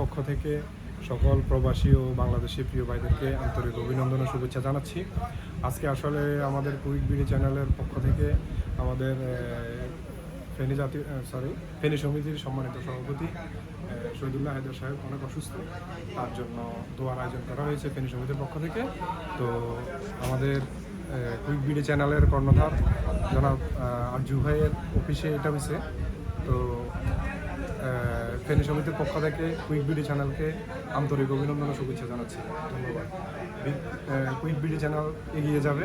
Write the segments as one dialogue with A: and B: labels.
A: পক্ষ থেকে সকল প্রবাসী ও বাংলাদেশি প্রিয় ভাইদেরকে আন্তরিক অভিনন্দন ও শুভেচ্ছা জানাচ্ছি। আজকে আসলে আমাদের কুইক বিডি চ্যানেলের পক্ষ থেকে আমাদের ফেনী জাতীয় সরি ফেনী সমিতির সম্মানিত সভাপতি শহীদুল্লাহ হায়দার সাহেব অনেক অসুস্থ। তার জন্য দোয়ার আয়োজন করা হয়েছে ফেনী সমিতির পক্ষ থেকে। তো আমাদের কুইক বিডি চ্যানেলের কর্ণধার জনাব আরজু ভাইয়ের অফিসে এটা হয়েছে। তো ফেনী সমিতির পক্ষ থেকে কুইক বিডি চ্যানেলকে আন্তরিক অভিনন্দন ও শুভেচ্ছা জানাচ্ছি। ধন্যবাদ। কুইক বিডি চ্যানেল এগিয়ে যাবে।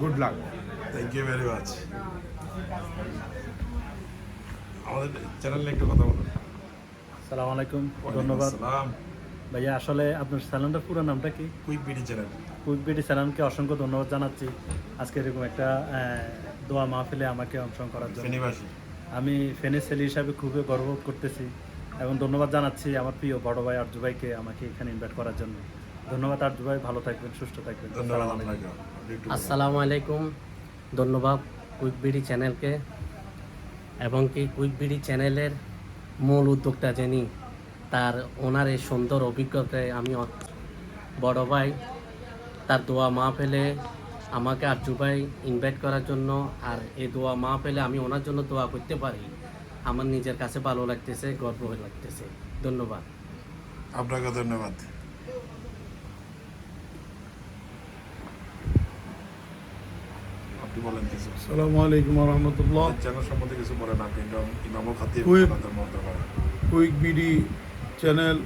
A: Good luck
B: thank you very much আমাদের চ্যানেলে একটু কথা বলুন।
C: সালাম আলাইকুম ধন্যবাদ। ভাইয়া আসলে আপনার চ্যানেলটার পুরো নামটা কি?
B: Quick BD channel
C: quick BD চ্যানেলকে অসংখ্য ধন্যবাদ জানাচ্ছি। আজকে এরকম একটা দোয়া মাহফিলে আমাকে অংশগ্রহণ করার জন্য।
B: ফেনীবাসী।
C: আমি ফেনের ছেলে হিসাবে খুবই গর্ববোধ করতেছি এবং ধন্যবাদ জানাচ্ছি আমার প্রিয় বড় ভাই আর্জু ভাইকে আমাকে এখানে ইনভাইট করার জন্য। ধন্যবাদ আর্জু ভাই ভালো থাকবেন সুস্থ থাকবেন।
B: ধন্যবাদ
C: আসসালামু আলাইকুম।
D: আসসালামু ধন্যবাদ কুইক বিডি চ্যানেলকে এবং কি কুইক বিডি চ্যানেলের মূল উদ্যোক্তা যিনি তার ওনার এই সুন্দর অভিজ্ঞতায় আমি বড় ভাই তার দোয়া মা ফেলে আমাকে আর ভাই ইনভাইট করার জন্য আর এই দোয়া মা পেলে আমি ওনার জন্য দোয়া করতে পারি। আমার নিজের কাছে ভালো লাগতেছে গর্ব লাগতেছে। ধন্যবাদ।
B: আপনাকে ধন্যবাদ। আপনি বলেন কিছু।
E: আসসালামু আলাইকুম রহমতুল্লাহ
B: চ্যানেল সম্বন্ধে কিছু বলেন আপনি ইমামুল খাতিব
E: কুইক- বিডি চ্যানেল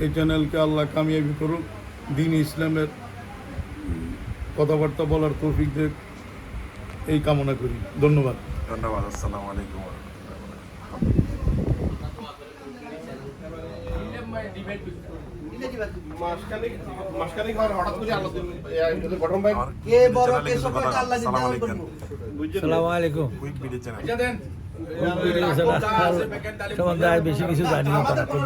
E: এই চ্যানেলকে আল্লাহ কামিয়াবি করুক দিন ইসলামের কথাবার্তা বলার তৌফিক দেব এই কামনা করি। ধন্যবাদ।
B: ধন্যবাদ আসসালামু আলাইকুম আসসালামু আলাইকুম।
F: সম্বন্ধে বেশি কিছু জানি না তারা কি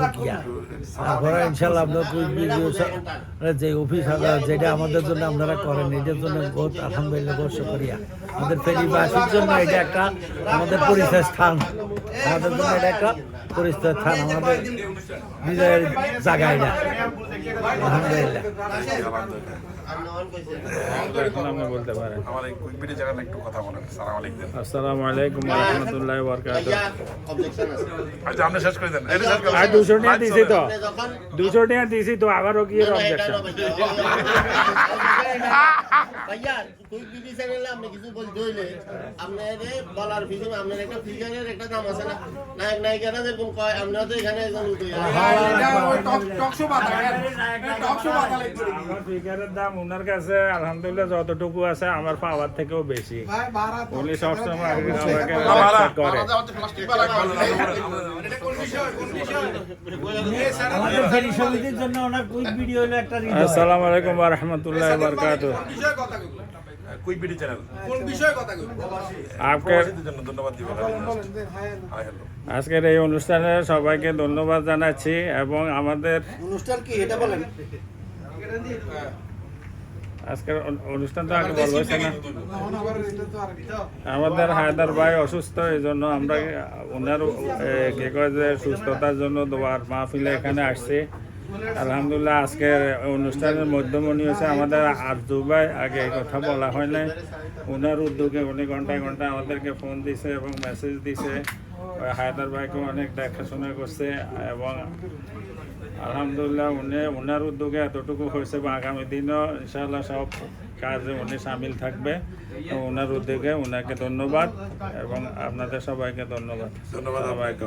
F: তারপরে ইনশাল্লাহ আপনার যে অফিস যেটা আমাদের জন্য আপনারা করেন এটার জন্য বহুত আলহামদুলিল্লাহ বহুত শুকরিয়া আমাদের ফেরিবাসীর জন্য এটা একটা আমাদের পরিচয় স্থান আমাদের জন্য এটা একটা পরিচয় স্থান। আমাদের নিজের জায়গা এটা আলহামদুলিল্লাহ
C: এখন আপনি বলতে পারেন।
B: আমার এই কুইক বিডি চ্যানেলে একটু কথা বলেন সালাম আলাইকুম
C: আসসালামু আলাইকুম রহমতুল্লাহ বরকাত
B: আচ্ছা আপনি শেষ করে দেন। এটা শেষ করে
C: আর দুশো টাকা দিছি তো।
G: যখন
C: দুশো টাকা দিছি তো আবারও কি অবজেকশন
G: ভাইয়া কুইক বিডি চ্যানেলে আপনি কিছু বলতে হইলে আপনার বলার পিছনে আপনার একটা ফিগারের একটা দাম আছে না? নায়ক নায়িকারা যেরকম কয় আপনারা তো এখানে একজন উদয়
C: আমার ফিগারের দাম ওনার কাছে আলহামদুলিল্লাহ যতটুকু আছে আমার পাওয়ার থেকেও বেশি। উনি সবসময় আমাকে করে। আসসালামু আলাইকুম ওয়া রাহমাতুল্লাহি
B: কুইক বিডি চ্যানেল
C: আপনার
B: প্রবাসীদের জন্য ধন্যবাদ দিব।
C: আজকের এই অনুষ্ঠানে সবাইকে ধন্যবাদ জানাচ্ছি এবং আমাদের
G: অনুষ্ঠান কি? এটা বলেন।
C: আজকের অন- অনুষ্ঠান তো আগে বলব না আমাদের হায়দার ভাই অসুস্থ এই জন্য আমরা ওনার কে কি কয় যে সুস্থতার জন্য দোয়ার মাহফিলে এখানে আসছি। আলহামদুলিল্লাহ, আজকের অনুষ্ঠানের মধ্যমণি হচ্ছে আমাদের আর দুবাই আগে কথা বলা হয় নাই। ওনার উদ্যোগে উনি ঘন্টায় ঘন্টায় আমাদেরকে ফোন দিছে এবং মেসেজ দিছে। হায়দার ভাইকে অনেক দেখাশোনা করছে এবং আলহামদুলিল্লাহ উনি ওনার উদ্যোগে এতটুকু হয়েছে বা আগামী দিনও ইনশাআল্লাহ সব কাজে উনি সামিল থাকবে। ওনার উদ্যোগে ওনাকে ধন্যবাদ এবং আপনাদের সবাইকে ধন্যবাদ।
B: ধন্যবাদ আপনাকে।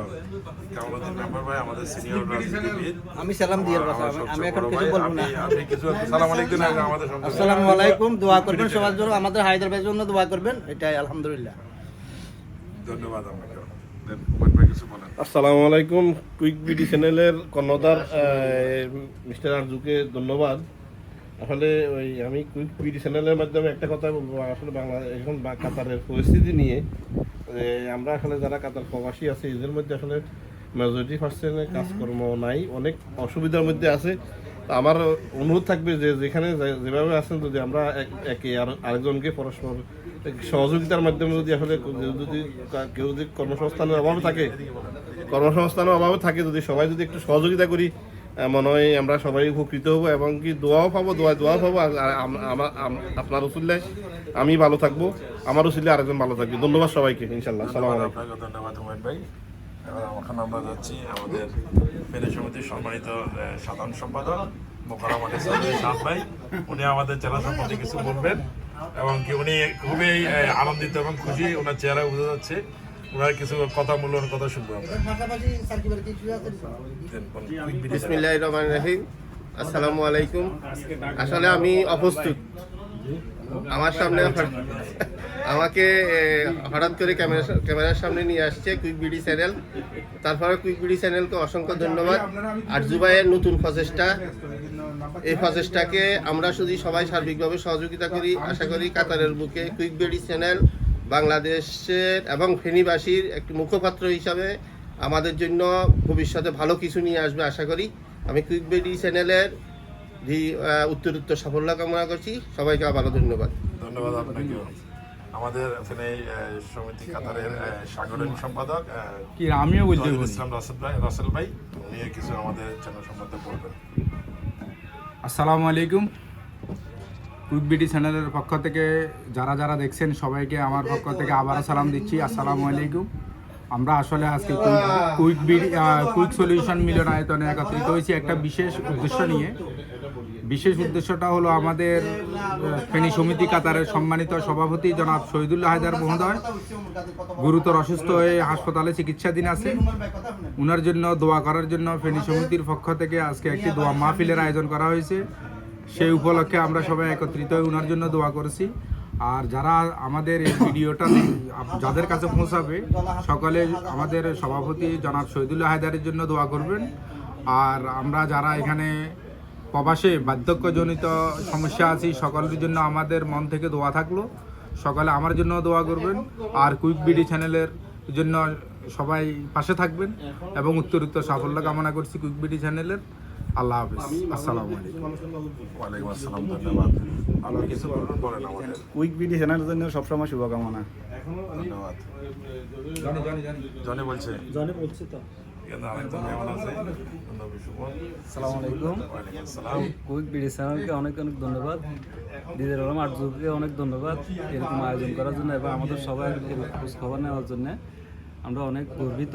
B: কামরুদ্দিন মেম্বার ভাই? আমাদের সিনিয়র রাজনীতিবিদ।
G: আমি সালাম দিয়ে আমি এখন কিছু বলব না।
B: আপনি- আপনি কিছু সালাম আলাইকুম আমাদের
G: আসসালামু আলাইকুম দোয়া করবেন সবার জন্য আমাদের হায়দ্রাবাদের জন্য দোয়া করবেন এটাই আলহামদুলিল্লাহ।
B: ধন্যবাদ আপনাকে। দেন কুমার ভাই কিছু বলেন।
E: আসসালামু আলাইকুম কুইক বিডি চ্যানেলের কর্ণধার মিস্টার আরজুকে ধন্যবাদ। আসলে ওই আমি কুইক বিডি চ্যানেলের মাধ্যমে একটা কথা বলব, আসলে বাংলা, এখন কাতারের পরিস্থিতি নিয়ে আমরা আসলে যারা কাতার প্রবাসী আছে, এদের মধ্যে আসলে মেজরিটি পার্সেন্টের কাজকর্ম নাই, অনেক অসুবিধার মধ্যে আছে। আমার অনুরোধ থাকবে যে যেখানে যেভাবে আছেন, যদি আমরা এক- একে আর- আরেকজনকে পরস্পর সহযোগিতার মাধ্যমে যদি আসলে যদি, কেউ যদি কর্মসংস্থানের অভাব থাকে, কর্মসংস্থানের অভাবে থাকে, যদি সবাই যদি একটু সহযোগিতা করি মনে হয় আমরা সবাই উপকৃত হব এবং কি দোয়াও পাবো দোয়া দোয়াও পাবো। আর আপনার উচিল্লে আমি ভালো থাকব আমার উচিল্লে আরেকজন ভালো থাকবে। ধন্যবাদ সবাইকে ইনশাল্লাহ। সালাম
B: আপনাকে ধন্যবাদ হুমায়ুন ভাই। এবার এখন আমরা যাচ্ছি আমাদের ফেনী সমিতির সম্মানিত সাধারণ সম্পাদক মোকারম আলী সাদ ভাই উনি আমাদের জেলা সম্বন্ধে কিছু বলবেন এবং কি উনি খুবই আনন্দিত এবং খুশি ওনার চেহারা বোঝা যাচ্ছে। ওনার কিছু কথা মূল্যবান কথা শুনব।
G: বিসমিল্লাহ রহমান রাহিম। আসসালামু আলাইকুম। আসলে আমি অপ্রস্তুত। আমার সামনে আমাকে হঠাৎ করে ক্যামেরা ক্যামেরার সামনে নিয়ে আসছে কুইক বিডি চ্যানেল তারপরে কুইক বিডি চ্যানেলকে অসংখ্য ধন্যবাদ। আর জুবাইয়ের নতুন প্রচেষ্টা। এই প্রচেষ্টাকে আমরা শুধু সবাই সার্বিকভাবে সহযোগিতা করি আশা করি কাতারের বুকে কুইক বিডি চ্যানেল বাংলাদেশের এবং ফেনীবাসীর একটি মুখপাত্র হিসাবে আমাদের জন্য ভবিষ্যতে ভালো কিছু নিয়ে আসবে আশা করি। আমি কুইক বিডি চ্যানেলের আহ, উত্তরোত্তর সাফল্য কামনা করছি। সবাইকে আবারও ধন্যবাদ।
B: ধন্যবাদ আপনাকে। আমাদের এখানে সমিতি কাতারের সাংগঠনিক সম্পাদক
H: কি আমিও বলতে
B: ইসলাম রাসেল ভাই রাসেল ভাই উনি কিছু আমাদের চ্যানেল সম্বন্ধে বলবেন।
H: আসসালামু আলাইকুম। কুইক চ্যানেলের পক্ষ থেকে যারা যারা দেখছেন সবাইকে আমার পক্ষ থেকে আবারও সালাম দিচ্ছি। আসসালামু আলাইকুম। আমরা আসলে আজকে কুইক কুইক সলিউশন মিলনায়তনে একত্রিত হয়েছি একটা বিশেষ উদ্দেশ্য নিয়ে। বিশেষ উদ্দেশ্যটা হলো আমাদের ফেনী সমিতি কাতারের সম্মানিত সভাপতি জনাব শহীদুল্লাহ হায়দার মহোদয়। গুরুতর অসুস্থ হয়ে হাসপাতালে চিকিৎসাধীন আছে। উনার জন্য দোয়া করার জন্য ফেনী সমিতির পক্ষ থেকে আজকে একটি দোয়া মাহফিলের আয়োজন করা হয়েছে। সেই উপলক্ষে আমরা সবাই একত্রিত হয়ে ওনার জন্য দোয়া করেছি। আর যারা আমাদের এই ভিডিওটা যাদের কাছে পৌঁছাবে, সকলে আমাদের সভাপতি জনাব শহীদুল্লাহ হায়দারের জন্য দোয়া করবেন। আর আমরা যারা এখানে প্রবাসে বার্ধক্যজনিত সমস্যা আছি, সকলের জন্য আমাদের মন থেকে দোয়া থাকল। সকালে আমার জন্য দোয়া করবেন। আর কুইক বিডি চ্যানেলের জন্য সবাই পাশে থাকবেন এবং উত্তর উত্তর সাফল্য কামনা করছি কুইক বিডি চ্যানেলের। আল্লাহ হাফিজ। আসসালামু আলাইকুম।
B: ওয়ালাইকুম আসসালাম ধন্যবাদ। আপনি কিছু বলেন আমাদের।
I: কুইক বিডি চ্যানেলের জন্য সবসময় শুভকামনা।
B: ধন্যবাদ। জনি বলছে।
F: জনে বলছি তো।
I: কুইক বিডি চ্যানেলকে অনেক অনেক ধন্যবাদ। দিদের আলম আর্যকে অনেক ধন্যবাদ এরকম আয়োজন করার জন্য এবং আমাদের সবাই খোঁজ খবর নেওয়ার জন্য। আমরা অনেক গর্বিত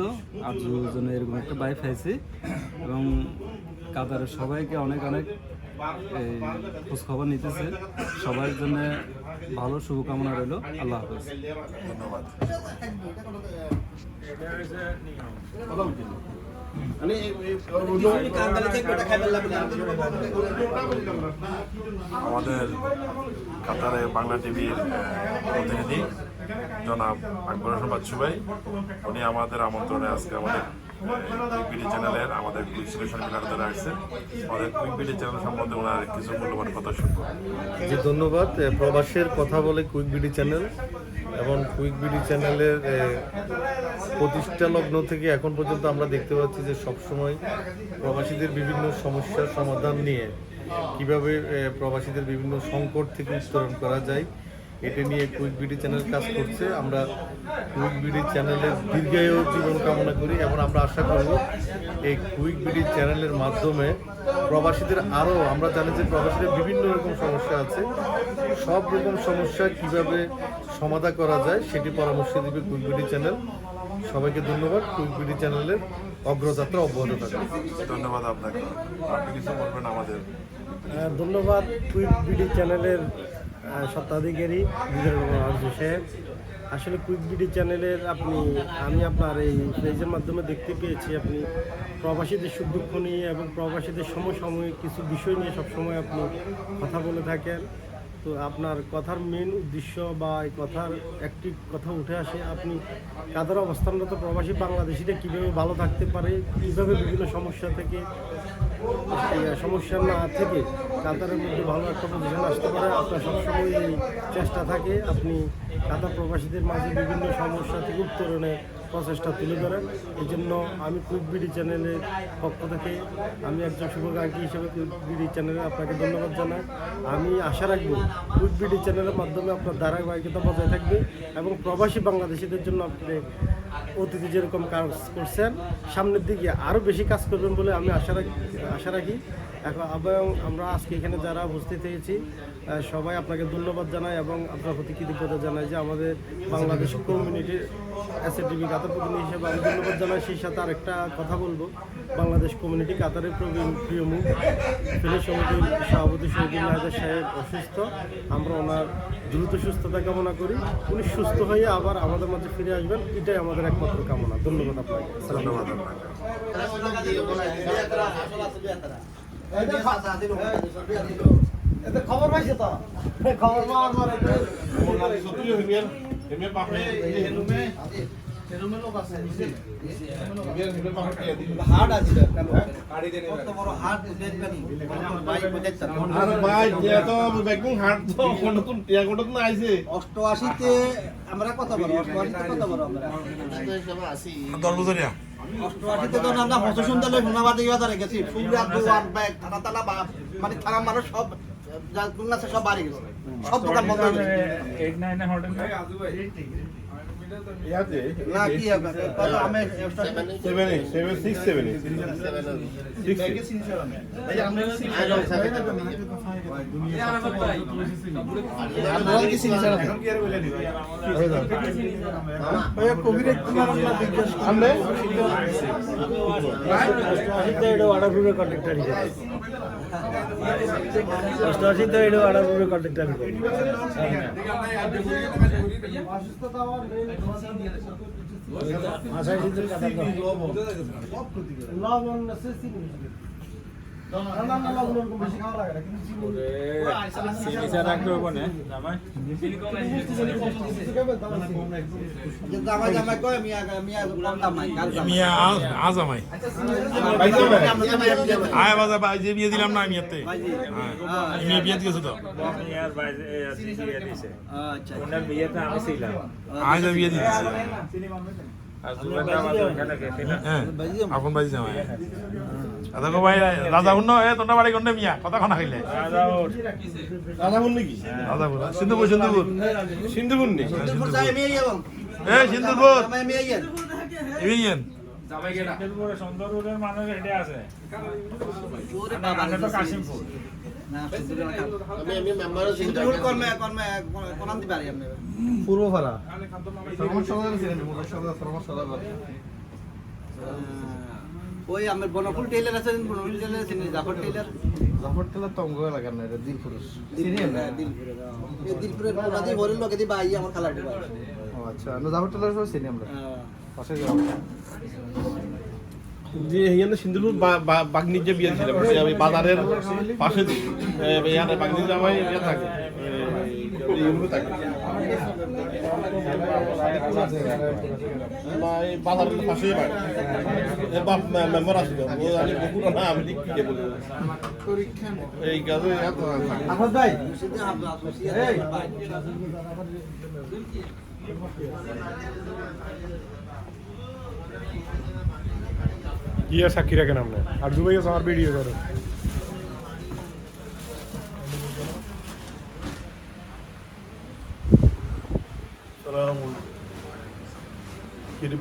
I: আর্যুর জন্য এরকম একটা বাইক পাইছি এবং কাতারের সবাইকে অনেক অনেক এই, খোঁজ খবর নিতেছে। সবার জন্য ভালো শুভকামনা রইল। আল্লাহ হাফেজ।
B: ধন্যবাদ। আমাদের কাতারে বাংলা টিভির প্রতিনিধি জনাব আকবর ভাই। উনি আমাদের আমন্ত্রণে আজকে আমাদের বিডি চ্যানেলের আমাদের কুইক সলিউশন মিলার আসছে আমাদের কুইক বিডি চ্যানেল সম্বন্ধে ওনার কিছু মূল্যবান কথা শুনব।
J: যে ধন্যবাদ প্রবাসের কথা বলে কুইক বিডি চ্যানেল এবং কুইক বিডি চ্যানেলের প্রতিষ্ঠা লগ্ন থেকে এখন পর্যন্ত আমরা দেখতে পাচ্ছি যে সবসময় প্রবাসীদের বিভিন্ন সমস্যার সমাধান নিয়ে কীভাবে প্রবাসীদের বিভিন্ন সংকট থেকে উত্তরণ করা যায়। এটা নিয়ে কুইক বিডি চ্যানেল কাজ করছে। আমরা কুইক বিডি চ্যানেলের দীর্ঘায়ু জীবন কামনা করি এবং আমরা আশা করব এই কুইক বিডি চ্যানেলের মাধ্যমে প্রবাসীদের আরও আমরা জানি যে প্রবাসীদের বিভিন্ন রকম সমস্যা আছে। সব রকম সমস্যা কীভাবে সমাধা করা যায় সেটি পরামর্শ দিবে কুইক বিডি চ্যানেল। সবাইকে ধন্যবাদ। কুইক বিডি চ্যানেলের অগ্রযাত্রা অব্যাহত থাকবে।
B: ধন্যবাদ আপনাকে। আপনি কিছু বলবেন আমাদের?
F: ধন্যবাদ কুইক বিডি চ্যানেলের স্বত্বাধিকারী আরজু সাহেব। আসলে কুইক বিডি চ্যানেলের আপনি, আমি আপনার এই পেজের মাধ্যমে দেখতে পেয়েছি আপনি প্রবাসীদের সুখ দুঃখ নিয়ে এবং প্রবাসীদের সমসাময়িক কিছু বিষয় নিয়ে সবসময় আপনি কথা বলে থাকেন। তো আপনার কথার মেন উদ্দেশ্য বা এই কথার একটি কথা উঠে আসে, আপনি কাদের অবস্থানরত প্রবাসী, বাংলাদেশিরা কীভাবে ভালো থাকতে পারে, কীভাবে বিভিন্ন সমস্যা থেকে সমস্যা না থেকে কাতারের মধ্যে ভালো একটা পজিশন আসতে পারে, আপনার সবসময় চেষ্টা থাকে, আপনি কাতার প্রবাসীদের মাঝে বিভিন্ন সমস্যা থেকে উত্তরণে প্রচেষ্টা তুলে ধরেন এই জন্য আমি কুইক বিডি চ্যানেলের পক্ষ থেকে আমি একজন শুভাকাঙ্ক্ষী হিসেবে কুইক বিডি চ্যানেলে আপনাকে ধন্যবাদ জানাই। আমি আশা রাখব কুইক বিডি চ্যানেলের মাধ্যমে আপনার ধারাবাহিকতা বজায় থাকবে এবং প্রবাসী বাংলাদেশিদের জন্য আপনি
J: অতীতে যেরকম কাজ করছেন, সামনের দিকে আরও বেশি কাজ করবেন বলে আমি আশা রাখি আশা রাখি। এখন এবং আমরা আজকে এখানে যারা উপস্থিত হয়েছি সবাই আপনাকে ধন্যবাদ জানাই এবং আপনার প্রতি কৃতজ্ঞতা জানাই যে আমাদের বাংলাদেশ কমিউনিটির এসএটিভি কাতার প্রতিনিধি হিসেবে আমি ধন্যবাদ জানাই। সেই সাথে আরেকটা কথা বলব, বাংলাদেশ কমিউনিটি কাতারের প্রবীণ প্রিয় মুখ ফিলিপ সমিতির সভাপতি শহীদুল সাহেব অসুস্থ। আমরা ওনার দ্রুত সুস্থতা কামনা করি। উনি সুস্থ হয়ে আবার আমাদের মাঝে ফিরে আসবেন। এটাই আমাদের একমাত্র কামনা। ধন্যবাদ আপনাকে। আসসালামু আলাইকুম।
K: খবর পাইছে তো? খবর পাওয়ার পরে অষ্টআশিতে আমরা কত বড় অষ্টআশিতে কত বড় আমরা অষ্টআশিতে তো আমরা সোনাবাদ গেছি দোয়ান ব্যাগ থানা তালা মানে থানা মানুষ সব যা সব বাড়ি গেছে সব দোকান বন্ধ হয়ে গেছে
E: ইয়াতে?
K: না কি হবে আমি আমরা এটা কন্ট্রাক্টর লবণ
C: চিনি
B: বিয়ে দিলাম না আমি এতে আমি বিয়ে দিয়েছি তো
K: আচ্ছা
C: বিয়েতে আমি ছিলাম
B: আজ বিয়ে দিয়েছি
C: গেছিলাম
B: হ্যাঁ আপন বাজি জামাই আদা ভাই রাজা হুন্ন এ তোমরা বাড়ি কোনটা মিয়া কথা খানা খাইলে
E: নাকি?
B: রাজা সিন্ধুপুর সিন্ধুপুর।
E: নি?
K: এবং
B: এ সিন্ধুপুর।
K: জামাই
C: সুন্দরপুরের মানুষ আছে। কাশিমপুর।
L: পূর্বপাড়া
K: ওই আমার বনফুল টেইলার আছে বনফুল টেইলার চিনি জাফর টেইলার
L: জাফর টেলার তো অঙ্গ এলাকার না এটা দিল পুরুষ।
K: দিলপুরে দিলপুরে এই দিলপুরে নদী ভরের লোকে দি বাই আমার খালাটি বাই
L: ও আচ্ছা জাফর সব চিনি আমরা। পাশে যাও।
E: যে এখানে সিন্ধুপুর বাগনির যে বিয়ে ছিলাম সে আমি বাজারের পাশে এখানে বাগনির জামাই ইয়ে থাকে। বাজারের পাশে।
A: গিয়া সাক্ষী রাখেন আপনি? আর দুবাই আমার ভিডিও করো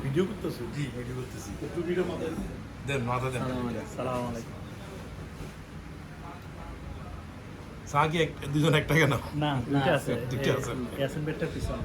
E: ভিডিও করতেছে
B: জি ভিডিও করতেছি।
E: একটু ভিডিও
B: দেন। মাথা দেন।
K: আসসালামু আলাইকুম।
B: এক- দুজন একটা কেন
K: না দুইটা আছে।
B: দুইটা আছে।
K: বেটটা পিছন।